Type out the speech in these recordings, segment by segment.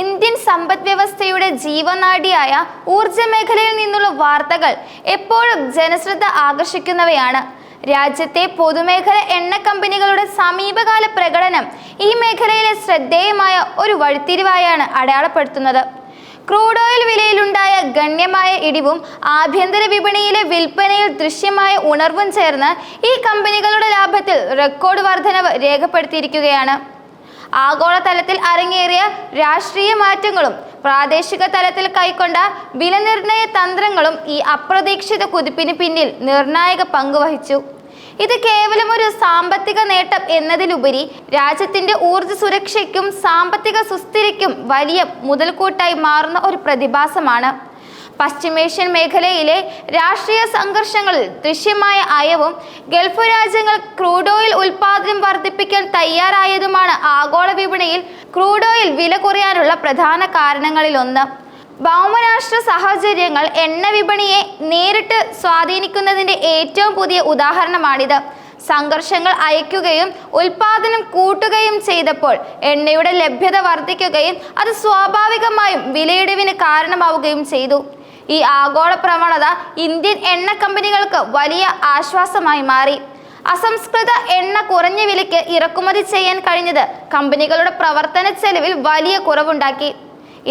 Indian സമ്പദ് വ്യവസ്ഥയുടെ ജീവനാഡിയായ ഊർജ മേഖലയിൽ നിന്നുള്ള വാർത്തകൾ എപ്പോഴും ജനശ്രദ്ധ ആകർഷിക്കുന്നവയാണ്. രാജ്യത്തെ പൊതുമേഖല എണ്ണ കമ്പനികളുടെ സമീപകാല പ്രകടനം ഈ മേഖലയിലെ ശ്രദ്ധേയമായ ഒരു വഴിത്തിരിവായാണ് അടയാളപ്പെടുത്തുന്നത്. ക്രൂഡ് ഓയിൽ വിലയിലുണ്ടായ ഗണ്യമായ ഇടിവും ആഭ്യന്തര വിപണിയിലെ വിൽപ്പനയിൽ ദൃശ്യമായ ഉണർവും ചേർന്ന് ഈ കമ്പനികളുടെ ലാഭത്തിൽ റെക്കോർഡ് വർധനവ് രേഖപ്പെടുത്തിയിരിക്കുകയാണ്. ആഗോളതലത്തിൽ അരങ്ങേറിയ രാഷ്ട്രീയ മാറ്റങ്ങളും പ്രാദേശിക തലത്തിൽ കൈക്കൊണ്ട വിലനിർണയ തന്ത്രങ്ങളും ഈ അപ്രതീക്ഷിത കുതിപ്പിന് പിന്നിൽ നിർണായക പങ്കുവഹിച്ചു ഇത് കേവലം ഒരു സാമ്പത്തിക നേട്ടം എന്നതിലുപരി രാജ്യത്തിന്റെ ഊർജ സുരക്ഷയ്ക്കും സാമ്പത്തിക സുസ്ഥിരയ്ക്കും വലിയ മുതൽക്കൂട്ടായി മാറുന്ന ഒരു പ്രതിഭാസമാണ്. പശ്ചിമേഷ്യൻ മേഖലയിലെ രാഷ്ട്രീയ സംഘർഷങ്ങളിൽ ദൃശ്യമായ അയവും ഗൾഫ് രാജ്യങ്ങൾ ക്രൂഡ് ഓയിൽ ഉൽപാദനം വർദ്ധിപ്പിക്കാൻ തയ്യാറായതുമാണ് ആഗോള വിപണിയിൽ ക്രൂഡ് ഓയിൽ വില കുറയാനുള്ള പ്രധാന കാരണങ്ങളിലൊന്ന്. ഭൗമരാഷ്ട്ര സാഹചര്യങ്ങൾ എണ്ണ വിപണിയെ നേരിട്ട് സ്വാധീനിക്കുന്നതിന്റെ ഏറ്റവും പുതിയ ഉദാഹരണമാണിത്. സംഘർഷങ്ങൾ അയക്കുകയും ഉൽപാദനം കൂട്ടുകയും ചെയ്തപ്പോൾ എണ്ണയുടെ ലഭ്യത വർദ്ധിക്കുകയും അത് സ്വാഭാവികമായും വിലയിടിവിന് കാരണമാവുകയും ചെയ്തു. ഈ ആഗോള പ്രവണത ഇന്ത്യൻ എണ്ണ കമ്പനികൾക്ക് വലിയ ആശ്വാസമായി മാറി. അസംസ്കൃത എണ്ണ കുറഞ്ഞ വിലയ്ക്ക് ഇറക്കുമതി ചെയ്യാൻ കഴിഞ്ഞത് കമ്പനികളുടെ പ്രവർത്തന ചെലവിൽ വലിയ കുറവുണ്ടാക്കി.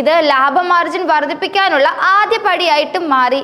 ഇത് ലാഭമാർജിൻ വർദ്ധിപ്പിക്കാനുള്ള ആദ്യ പടിയായിട്ടും മാറി.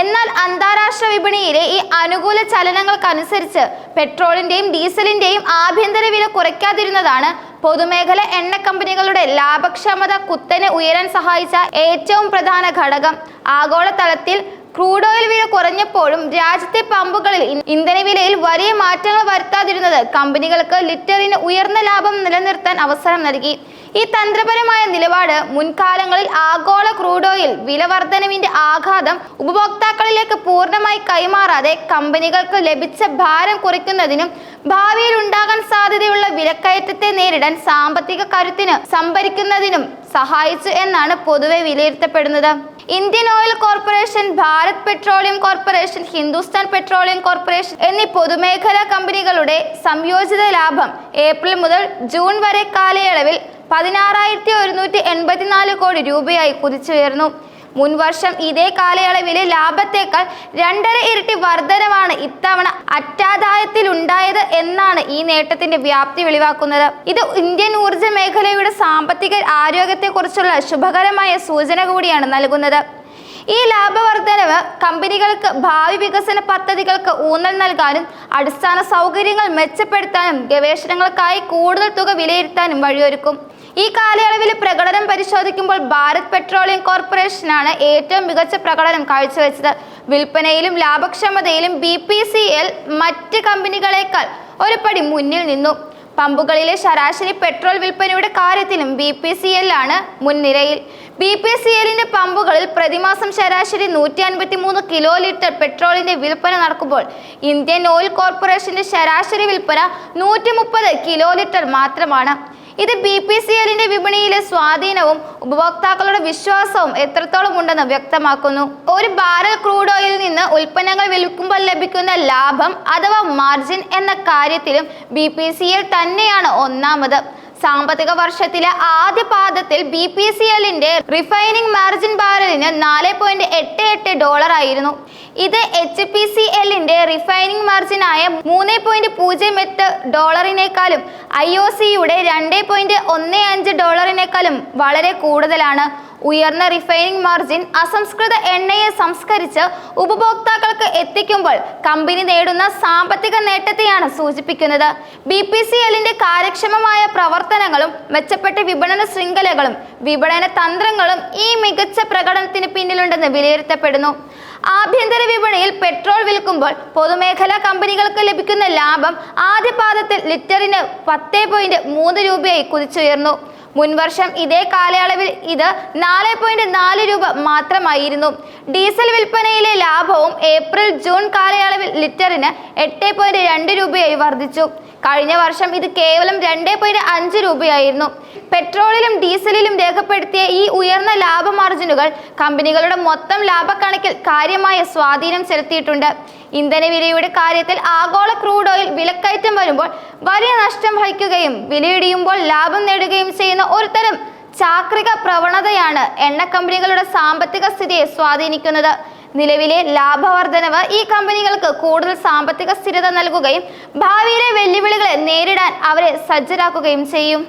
എന്നാൽ അന്താരാഷ്ട്ര വിപണിയിലെ ഈ അനുകൂല ചലനങ്ങൾക്കനുസരിച്ച് പെട്രോളിന്റെയും ഡീസലിന്റെയും ആഭ്യന്തര വില കുറയ്ക്കാതിരുന്നതാണ് പൊതുമേഖല എണ്ണ കമ്പനികളുടെ ലാഭക്ഷമത കുത്തനെ ഉയരാൻ സഹായിച്ച ഏറ്റവും പ്രധാന ഘടകം. ആഗോളതലത്തിൽ ക്രൂഡ് ഓയിൽ വില കുറഞ്ഞപ്പോഴും രാജ്യത്തെ പമ്പുകളിൽ ഇന്ധനവിലയിൽ ഇന്ധന വിലയിൽ വലിയ മാറ്റങ്ങൾ വരുത്താതിരുന്നത് കമ്പനികൾക്ക് ലിറ്ററിന് ഉയർന്ന ലാഭം നിലനിർത്താൻ അവസരം നൽകി. ഈ തന്ത്രപരമായ നിലപാട് മുൻകാലങ്ങളിൽ ആഗോള ക്രൂഡ് ഓയിൽ വില വർധനവിന്റെ ആഘാതം ഉപഭോക്താക്കളിലേക്ക് പൂർണമായി കൈമാറാതെ കമ്പനികൾക്ക് ലഭിച്ച ഭാരം കുറയ്ക്കുന്നതിനും ഭാവിയിൽ ഉണ്ടാകാൻ സാധ്യതയുള്ള വിലക്കയറ്റത്തെ നേരിടാൻ സാമ്പത്തിക കരുത്തിന് സംഭരിക്കുന്നതിനും സഹായിച്ചു എന്നാണ് പൊതുവെ വിലയിരുത്തപ്പെടുന്നത്. Indian Oil Corporation Bharat Petroleum Corporation Hindustan Petroleum Corporation എന്നീ പൊതുമേഖലാ കമ്പനികളുടെ സംയോജിത ലാഭം ഏപ്രിൽ മുതൽ ജൂൺ വരെ കാലയളവിൽ പതിനാറായിരത്തി ഒരുന്നൂറ്റി എൺപത്തിനാല് കോടി രൂപയായി കുതിച്ചുയർന്നു. മുൻവർഷം ഇതേ കാലയളവിലെ ലാഭത്തേക്കാൾ രണ്ടര ഇരട്ടി വർധനവാണ് ഇത്തവണ അറ്റാദായത്തിലുണ്ടായത് എന്നാണ് ഈ നേട്ടത്തിന്റെ വ്യാപ്തി വെളിവാക്കുന്നത്. ഇത് ഇന്ത്യൻ ഊർജ മേഖലയുടെ സാമ്പത്തിക ആരോഗ്യത്തെക്കുറിച്ചുള്ള ശുഭകരമായ സൂചന കൂടിയാണ് നൽകുന്നത്. ഈ ലാഭവർദ്ധനവ് കമ്പനികൾക്ക് ഭാവി വികസന പദ്ധതികൾക്ക് ഊന്നൽ നൽകാനും അടിസ്ഥാന സൗകര്യങ്ങൾ മെച്ചപ്പെടുത്താനും ഗവേഷണങ്ങൾക്കായി കൂടുതൽ തുക വിലയിരുത്താനും വഴിയൊരുക്കും. ഈ കാലയളവിൽ പ്രകടനം പരിശോധിക്കുമ്പോൾ ഭാരത് പെട്രോളിയം കോർപ്പറേഷനാണ് ഏറ്റവും മികച്ച പ്രകടനം കാഴ്ചവെച്ചത്. വിൽപ്പനയിലും ലാഭക്ഷമതയിലും ബി പി സി എൽ മറ്റ് കമ്പനികളെക്കാൾ ഒരു പടി മുന്നിൽ നിന്നു. പമ്പുകളിലെ ശരാശരി പെട്രോൾ വിൽപ്പനയുടെ കാര്യത്തിലും ബി പി സി എൽ ആണ് മുൻനിരയിൽ. ബി പി സി എല്ലിന്റെ പമ്പുകളിൽ പ്രതിമാസം ശരാശരി നൂറ്റി അൻപത്തി മൂന്ന് കിലോ ലിറ്റർ പെട്രോളിന്റെ വിൽപ്പന നടക്കുമ്പോൾ ഇന്ത്യൻ ഓയിൽ കോർപ്പറേഷന്റെ ശരാശരി വിൽപ്പന നൂറ്റി മുപ്പത് കിലോ ലിറ്റർ മാത്രമാണ്. ഇത് ബി പി സി എല്ലിന്റെ വിപണിയിലെ സ്വാധീനവും ഉപഭോക്താക്കളുടെ വിശ്വാസവും എത്രത്തോളം ഉണ്ടെന്ന് വ്യക്തമാക്കുന്നു. ഒരു ബാരൽ ക്രൂഡ് ഓയിലിൽ നിന്ന് ഉൽപ്പന്നങ്ങൾ വിൽക്കുമ്പോൾ ലഭിക്കുന്ന ലാഭം അഥവാ മാർജിൻ എന്ന കാര്യത്തിലും ബി പി സി എൽ തന്നെയാണ് ഒന്നാമത്. സാമ്പത്തിക വർഷത്തിലെ ആദ്യ പാദത്തിൽ ബി പി സി എല്ലിന്റെ റിഫൈനിങ് മാർജിൻ ബാരലിന് നാല് പോയിന്റ് എട്ട് എട്ട് ഡോളർ ആയിരുന്നു. ഇത് എച്ച് പി സി എല്ലിന്റെ റിഫൈനിങ് മാർജിനായ മൂന്ന് പോയിന്റ് പൂജ്യം എട്ട് ഡോളറിനേക്കാളും ഐ ഒ സിയുടെ രണ്ട് പോയിന്റ് ഒന്ന് അഞ്ച് ഡോളറിനേക്കാളും വളരെ കൂടുതലാണ്. ഉയർന്ന റിഫൈനിങ് മാർജിൻ അസംസ്കൃത എണ്ണയെ സംസ്കരിച്ച് ഉപഭോക്താക്കൾക്ക് എത്തിക്കുമ്പോൾ കമ്പനി നേടുന്ന സാമ്പത്തിക നേട്ടത്തെയാണ് സൂചിപ്പിക്കുന്നത്. ബി പി സി എല്ലിന്റെ കാര്യക്ഷമമായ പ്രവർത്തനങ്ങളും മെച്ചപ്പെട്ട വിപണന ശൃംഖലകളും വിപണന തന്ത്രങ്ങളും ഈ മികച്ച പ്രകടനത്തിന് പിന്നിലുണ്ടെന്ന് വിലയിരുത്തപ്പെടുന്നു. ആഭ്യന്തര വിപണിയിൽ പെട്രോൾ വിൽക്കുമ്പോൾ പൊതുമേഖലാ കമ്പനികൾക്ക് ലഭിക്കുന്ന ലാഭം ആദ്യ പാദത്തിൽ ലിറ്ററിന് പത്ത് പോയിന്റ് മൂന്ന് രൂപയായി കുതിച്ചുയർന്നു. മുൻവർഷം ഇതേ കാലയളവിൽ ഇത് നാല് പോയിന്റ് നാല് രൂപ മാത്രമായിരുന്നു. ഡീസൽ വിൽപ്പനയിലെ ലാഭവും ഏപ്രിൽ ജൂൺ കാലയളവിൽ ലിറ്ററിന് എട്ട് പോയിന്റ് രണ്ട് രൂപയായി വർദ്ധിച്ചു. കഴിഞ്ഞ വർഷം ഇത് കേവലം രണ്ട് പോയിന്റ് അഞ്ച് രൂപയായിരുന്നു. പെട്രോളിലും ഡീസലിലും രേഖപ്പെടുത്തിയ ഈ ഉയർന്ന ലാഭ മാർജിനുകൾ കമ്പനികളുടെ മൊത്തം ലാഭക്കണക്കിൽ കാര്യമായ സ്വാധീനം ചെലുത്തിയിട്ടുണ്ട്. ഇന്ധനവിലയുടെ കാര്യത്തിൽ ആഗോള ക്രൂഡ് ഓയിൽ വിലക്കയറ്റം വരുമ്പോൾ വലിയ നഷ്ടം വഹിക്കുകയും വിലയിടിയുമ്പോൾ ലാഭം നേടുകയും ചെയ്യുന്ന ഒരുതരം ചാക്രിക പ്രവണതയാണ് എണ്ണ കമ്പനികളുടെ സാമ്പത്തിക സ്ഥിതിയെ സ്വാധീനിക്കുന്നത്. നിലവിലെ ലാഭവർദ്ധനവ് ഈ കമ്പനികൾക്ക് കൂടുതൽ സാമ്പത്തിക സ്ഥിരത നൽകുകയും ഭാവിയിലെ വെല്ലുവിളികളെ നേരിടാൻ അവരെ സജ്ജരാക്കുകയും ചെയ്യും.